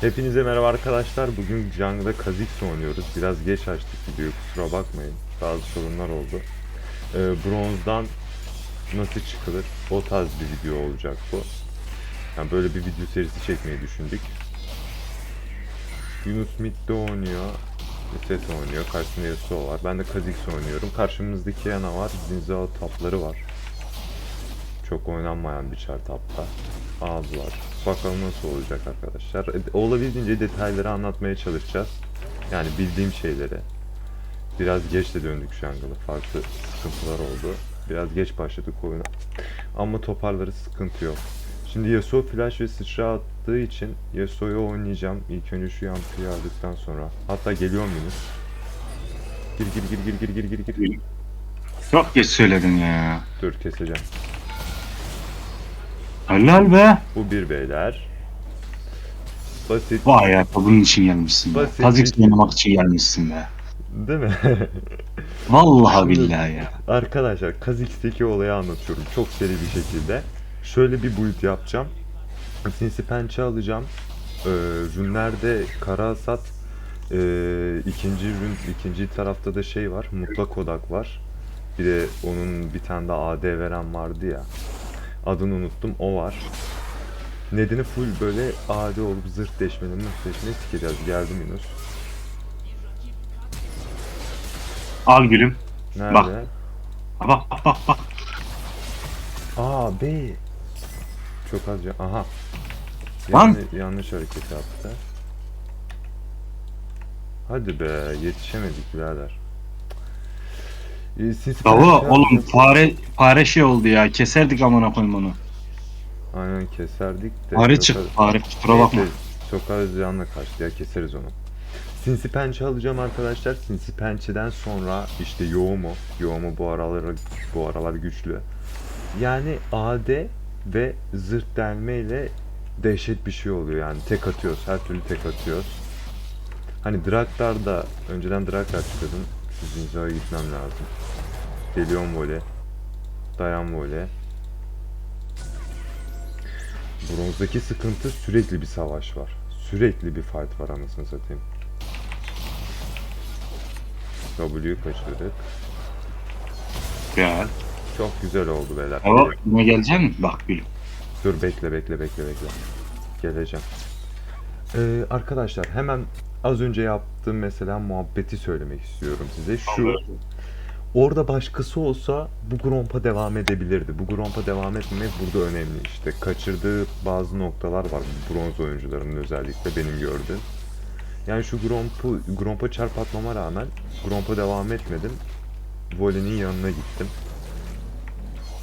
Hepinize merhaba arkadaşlar. Bugün Jungle'da Kha'Zix oynuyoruz. Biraz geç açtık videoyu kusura bakmayın. Bazı sorunlar oldu. Ee, bronzdan nasıl çıkılır? O tarz bir video olacak bu. Yani böyle bir video serisi çekmeyi düşündük. Yunus midde oynuyor. Set oynuyor. Karşısında Yasuo var. Ben de Kha'Zix oynuyorum. Karşımızdaki yana var. Zinzao tapları var. Çok oynanmayan bir char tapta. Ağzı var. Bakalım nasıl olacak arkadaşlar. E, Olabildiğince detayları anlatmaya çalışacağız. Yani bildiğim şeyleri. Biraz geç de döndük şu anda. Farklı sıkıntılar oldu. Biraz geç başladık oyuna. Ama toparlarız sıkıntı yok. Şimdi Yasuo flash ve sıçra attığı için Yasuo'yu oynayacağım. İlk önce şu yampıyı aldıktan sonra. Hatta geliyor muyuz? Gir gir gir gir gir gir gir gir. Çok geç söyledin ya. Dur keseceğim. Helal be. Bu bir beyler. Basit. Vay ya bunun için gelmişsin. Basit. Kha'Zix oynamak için gelmişsin be. Değil mi? Vallahi billahi ya. Arkadaşlar Kha'Zix'teki olayı anlatıyorum çok seri bir şekilde. Şöyle bir build yapacağım. Sinsi pençe alacağım. Ee, rünlerde kara hasat. Ee, ikinci rün, ikinci tarafta da şey var. Mutlak odak var. Bir de onun bir tane de AD veren vardı ya. Adını unuttum. O var. Nedeni full böyle AD olup zırh deşmeni, mıh deşmeni sikeceğiz. Geldim Yunus. Al gülüm. Nerede? Bak. Bak bak bak bak. Aa B. Çok az ya. Aha. Lan. Yanlış, yanlış hareket yaptı. Hadi be yetişemedik birader. Ee, sinsi Baba pençe oğlum fare fare şey oldu ya. Keserdik amına koyayım onu. Aynen keserdik de. Fare çok çık az- fare kusura bakma. Neyse, Çok az canla kaçtı ya keseriz onu. Sinsi pençe alacağım arkadaşlar. Sinsi pençeden sonra işte Yoğumu. Yoğumu bu aralar bu aralar güçlü. Yani AD ve zırh delme ile dehşet bir şey oluyor yani. Tek atıyoruz. Her türlü tek atıyoruz. Hani Draktar'da önceden Draktar çıkıyordum. Sizin Zoe'ya gitmem lazım. Geliyorum vole. Dayan vole. Bronzdaki sıkıntı sürekli bir savaş var. Sürekli bir fight var anasını satayım. W'yu kaçırdık. Gel. Çok güzel oldu beyler. Baba buna gelecek misin? Bak gülüm. Dur bekle bekle bekle bekle. Geleceğim. Ee, arkadaşlar hemen az önce yaptığım mesela muhabbeti söylemek istiyorum size. Şu orada başkası olsa bu Gromp'a devam edebilirdi. Bu Gromp'a devam etmemek burada önemli işte. Kaçırdığı bazı noktalar var bronz oyuncularının özellikle benim gördüğüm. Yani şu Gromp'u Gromp'a çarp atmama rağmen Gromp'a devam etmedim. Vole'nin yanına gittim.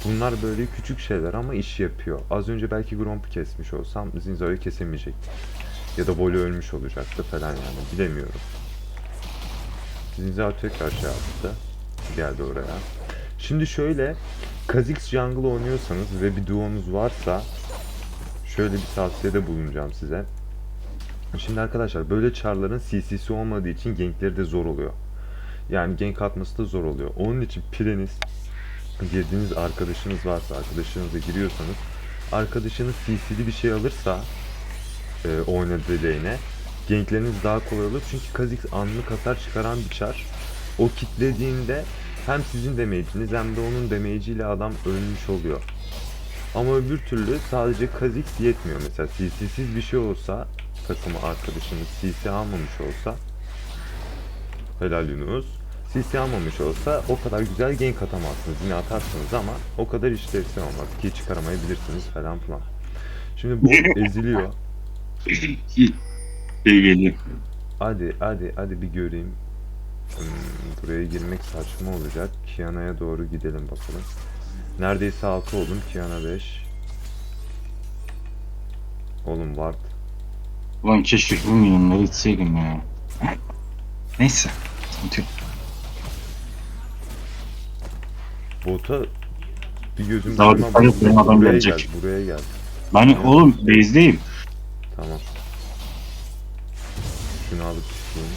Bunlar böyle küçük şeyler ama iş yapıyor. Az önce belki Gromp'u kesmiş olsam Zinza'yı kesemeyecektim. Ya da Voli ölmüş olacaktı falan yani bilemiyorum. Zinza tekrar şey yaptı. Geldi oraya. Şimdi şöyle Kha'Zix Jungle oynuyorsanız ve bir duonuz varsa şöyle bir tavsiyede bulunacağım size. Şimdi arkadaşlar böyle charların CC'si olmadığı için gankleri de zor oluyor. Yani gank atması da zor oluyor. Onun için pireniz girdiğiniz arkadaşınız varsa, arkadaşınızla giriyorsanız arkadaşınız CC'li bir şey alırsa e, oynadığı lane'e gankleriniz daha kolay olur. Çünkü Kha'Zix anlık hasar çıkaran bir çar. O kitlediğinde hem sizin damage'iniz hem de onun damage'iyle adam ölmüş oluyor. Ama öbür türlü sadece Kha'Zix yetmiyor. Mesela CC'siz bir şey olsa takımı arkadaşınız CC almamış olsa helal Yunus. CC almamış olsa o kadar güzel gank atamazsınız. Yine atarsınız ama o kadar işlevsel olmaz. Ki çıkaramayabilirsiniz falan filan. Şimdi bu eziliyor. Şey geliyor. Hadi hadi hadi bir göreyim. Hmm, buraya girmek saçma olacak. Kiana'ya doğru gidelim bakalım. Neredeyse 6 oldum. Kiana 5. Oğlum Ward. Ulan keşke bunun yanına gitseydim ya. Neyse. Sıkıntı. Bota bir gözüm Daha et, benim adam buraya gelecek. gel, buraya gel. Ben oğlum base'deyim. Tamam. Şunu alıp çıkayım.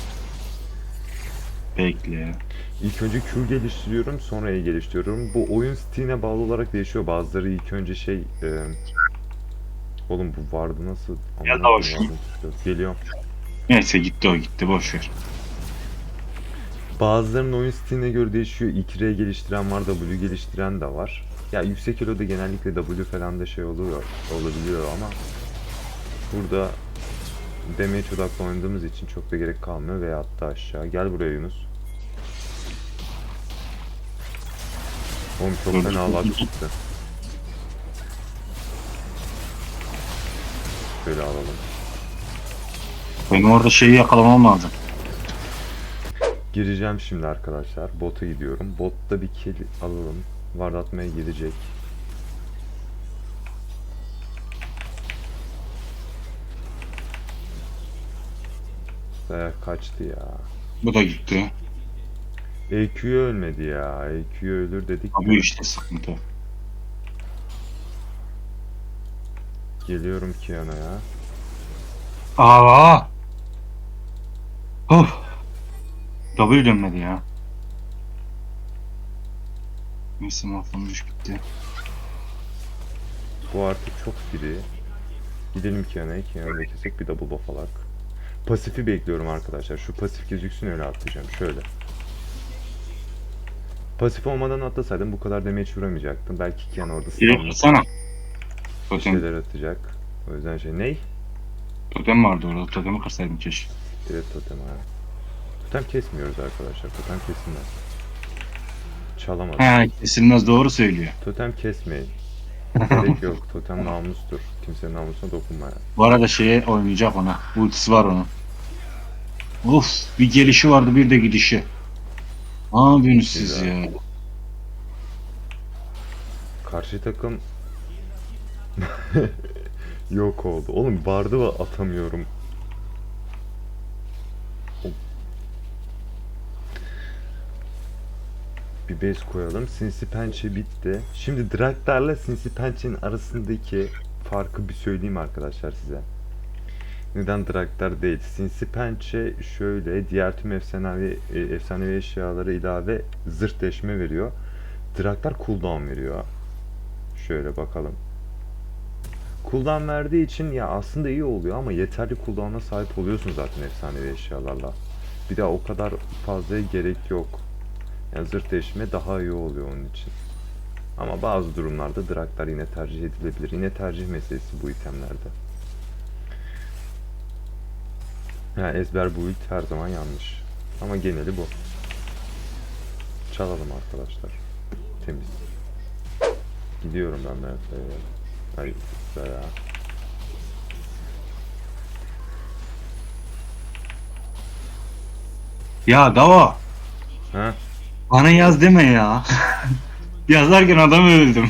Bekle. İlk önce Q geliştiriyorum, sonra E geliştiriyorum. Bu oyun stiline bağlı olarak değişiyor. Bazıları ilk önce şey e, Oğlum bu vardı nasıl? Ya da hoş. Geliyorum. Neyse gitti o gitti boş ver. Bazılarının oyun stiline göre değişiyor. 2R geliştiren var, W geliştiren de var. Ya yüksek elo'da genellikle W falan da şey oluyor, olabiliyor ama burada damage odaklı oynadığımız için çok da gerek kalmıyor veya hatta aşağı. Gel buraya Yunus. Oğlum çok fena lag çıktı. Şöyle alalım. Benim orada şeyi yakalamam lazım. Gireceğim şimdi arkadaşlar. Bota gidiyorum. Botta bir kill alalım. Vard atmaya gidecek. Dayak kaçtı ya. Bu da gitti. EQ ölmedi ya. EQ ölür dedik. Abi işte sıkıntı. Geliyorum Kiana'ya. Aa! Of! W dönmedi ya. Neyse mahvolmuş gitti. Bu artık çok free. Gidelim Kiana'ya. Kiana'yı kesek bir double buff alak. Pasifi bekliyorum arkadaşlar. Şu pasif gözüksün öyle atlayacağım. Şöyle. Pasif olmadan atlasaydım bu kadar damage vuramayacaktım. Belki Kiana orada Direkt bir Totem, şeyler atacak. O yüzden şey ney? totem vardı orada. Totemi kırsaydım keşke. Evet totem ha. Totem kesmiyoruz arkadaşlar. Totem kesilmez. Çalamaz. He kesilmez doğru söylüyor. Totem kesmeyin. Gerek yok. Totem namustur. Kimsenin namusuna dokunma ya. Bu arada şeye oynayacak ona. Ultisi var onun. Of bir gelişi vardı bir de gidişi. Ne yapıyorsunuz siz Güzel. ya? Karşı takım yok oldu. Oğlum bardı atamıyorum. Bir base koyalım. Sinsi pençe bitti. Şimdi Draktar'la Sinsi pençenin arasındaki farkı bir söyleyeyim arkadaşlar size. Neden Draktar değil? Sinsi pençe şöyle diğer tüm efsanevi, e, efsanevi eşyalara ilave zırh deşme veriyor. Draktar cooldown veriyor. Şöyle bakalım. Cooldown verdiği için ya aslında iyi oluyor ama yeterli cooldown'a sahip oluyorsun zaten efsanevi eşyalarla. Bir de o kadar fazla gerek yok. Yani zırh deşme daha iyi oluyor onun için. Ama bazı durumlarda Draktar yine tercih edilebilir. Yine tercih meselesi bu itemlerde. Yani ezber build her zaman yanlış. Ama geneli bu. Çalalım arkadaşlar. Temiz. Gidiyorum ben. Ay güzel ya. Ya Dava Ha? Bana yaz deme ya. Yazarken adam öldüm.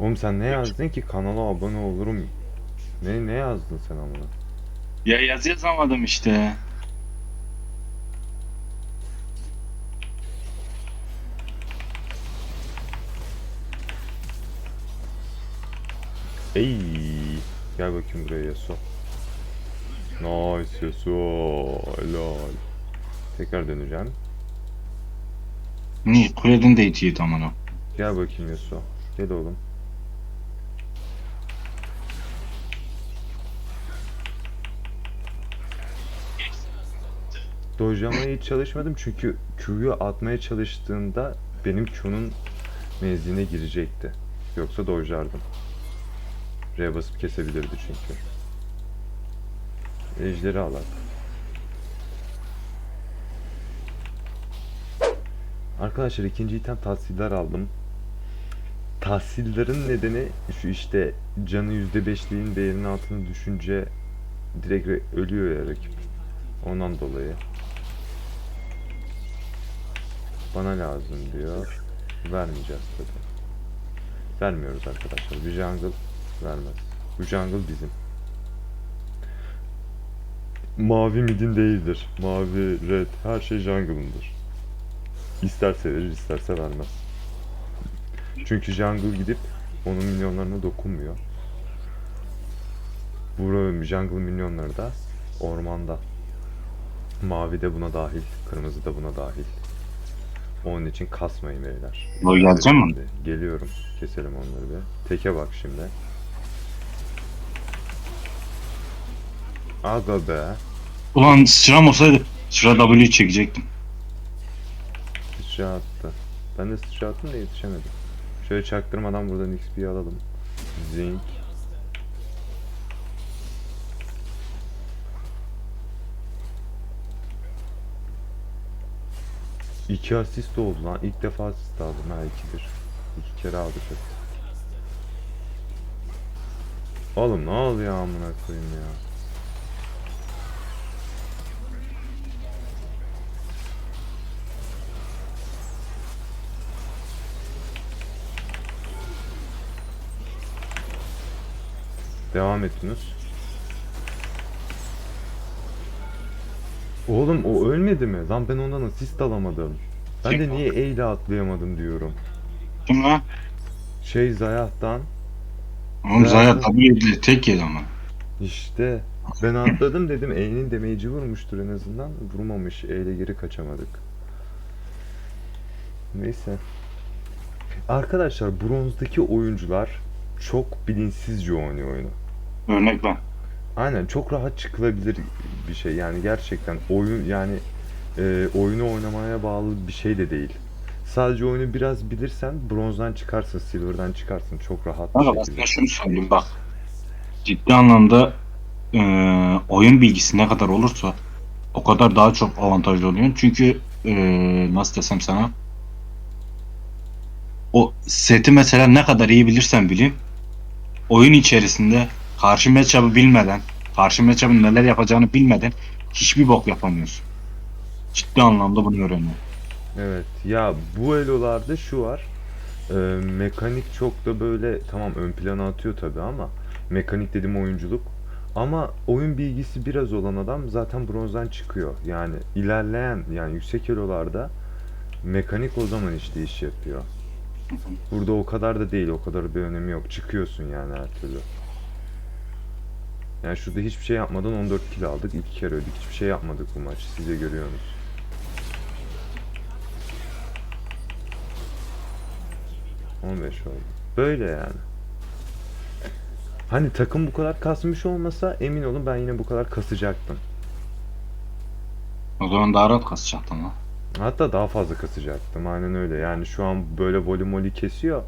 Oğlum sen ne yazdın ki kanala abone olurum. Ne ne yazdın sen amına? Ya yaz yazamadım işte. Ey gel bakayım buraya Yasuo. Nice Yasuo. Helal. Tekrar döneceğim. Niye? Kuleden de itiyordu amına. Gel bakayım Yasuo. Gel oğlum. Dojlamaya hiç çalışmadım çünkü Q'yu atmaya çalıştığında benim Q'nun menzine girecekti. Yoksa dojlardım. R basıp kesebilirdi çünkü. Ejderi alak. Arkadaşlar ikinci item tahsiller aldım. Tahsillerin nedeni şu işte canı %5'liğin değerinin altına düşünce direkt re- ölüyor ya rakip. Ondan dolayı. Bana lazım diyor. Vermeyeceğiz tabi. Vermiyoruz arkadaşlar. Bir jungle vermez. Bu jungle bizim. Mavi midin değildir. Mavi, red her şey jungle'ındır. İsterse verir isterse vermez. Çünkü jungle gidip onun milyonlarına dokunmuyor. Bu jungle milyonları da ormanda. Mavi de buna dahil, kırmızı da buna dahil. Onun için kasmayın beyler. O gelecek mi? Geliyorum. Keselim onları bir. Teke bak şimdi. Aga be. Ulan sıçram olsaydı sıra W çekecektim. Sıçra attı. Ben de sıçra attım da yetişemedim. Şöyle çaktırmadan buradan XP'yi alalım. Zinc. İki asist oldu lan. İlk defa asist aldım ha ikidir. İki kere aldık asist. Oğlum ne oluyor amına koyayım ya. Devam et Yunus. Oğlum o ölmedi mi? Lan ben ondan asist alamadım. Ben de niye E ile atlayamadım diyorum. Kim lan? Şey Zayah'tan Oğlum Zaya W ile tek yedi ama. işte ben atladım dedim E'nin damage'i vurmuştur en azından. Vurmamış. E ile geri kaçamadık. Neyse. Arkadaşlar bronzdaki oyuncular çok bilinçsizce oynuyor oyunu. Örnek ben. Aynen çok rahat çıkılabilir bir şey yani gerçekten oyun yani e, oyunu oynamaya bağlı bir şey de değil. Sadece oyunu biraz bilirsen bronzdan çıkarsın, silver'dan çıkarsın çok rahat bir ben şekilde. şunu söyleyeyim bak. Ciddi anlamda eee, oyun bilgisi ne kadar olursa o kadar daha çok avantajlı oluyorsun. Çünkü eee, nasıl desem sana o seti mesela ne kadar iyi bilirsen bileyim oyun içerisinde karşı matchup'ı bilmeden karşı matchup'ın neler yapacağını bilmeden hiçbir bok yapamıyorsun. Ciddi anlamda bunu öğreniyorum. Evet ya bu elolarda şu var e, mekanik çok da böyle tamam ön plana atıyor tabi ama mekanik dediğim oyunculuk ama oyun bilgisi biraz olan adam zaten bronzdan çıkıyor. Yani ilerleyen yani yüksek elolarda mekanik o zaman işte iş yapıyor. Burada o kadar da değil, o kadar bir önemi yok. Çıkıyorsun yani her türlü. Yani şurada hiçbir şey yapmadan 14 kill aldık, iki kere öldük. Hiçbir şey yapmadık bu maç. Siz de görüyorsunuz. ...15 oldu. Böyle yani. Hani takım bu kadar kasmış olmasa emin olun ben yine bu kadar kasacaktım. O zaman daha rahat kasacaktın lan. Hatta daha fazla kasacaktım. Aynen öyle. Yani şu an böyle volümoli kesiyor.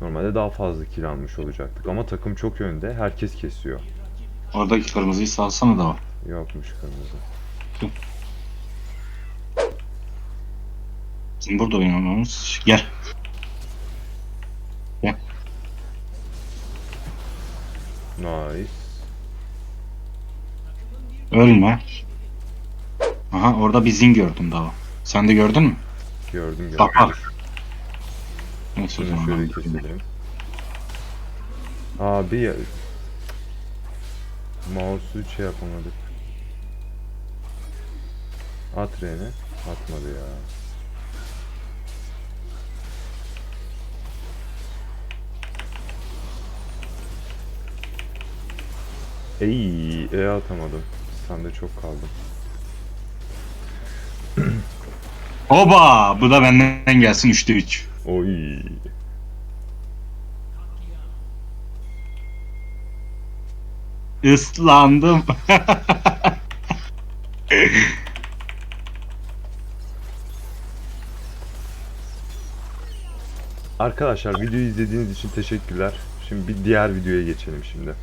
Normalde daha fazla kill almış olacaktık. Ama takım çok önde. Herkes kesiyor. Oradaki kırmızıyı salsana da var. Yokmuş kırmızı. Bizim burada oynamamız. Gel. Nice. Ölme. Aha orada bir zin gördüm daha. Sen de gördün mü? Gördüm gördüm. Bak bak. Neyse o zaman şöyle keselim. Abi ya... Mouse'u şey yapamadık. At R'ne. Atmadı ya. Ey, E atamadım. Sen de çok kaldım. Oba! Bu da benden gelsin 3'te 3. Oy. Islandım. Arkadaşlar videoyu izlediğiniz için teşekkürler. Şimdi bir diğer videoya geçelim şimdi.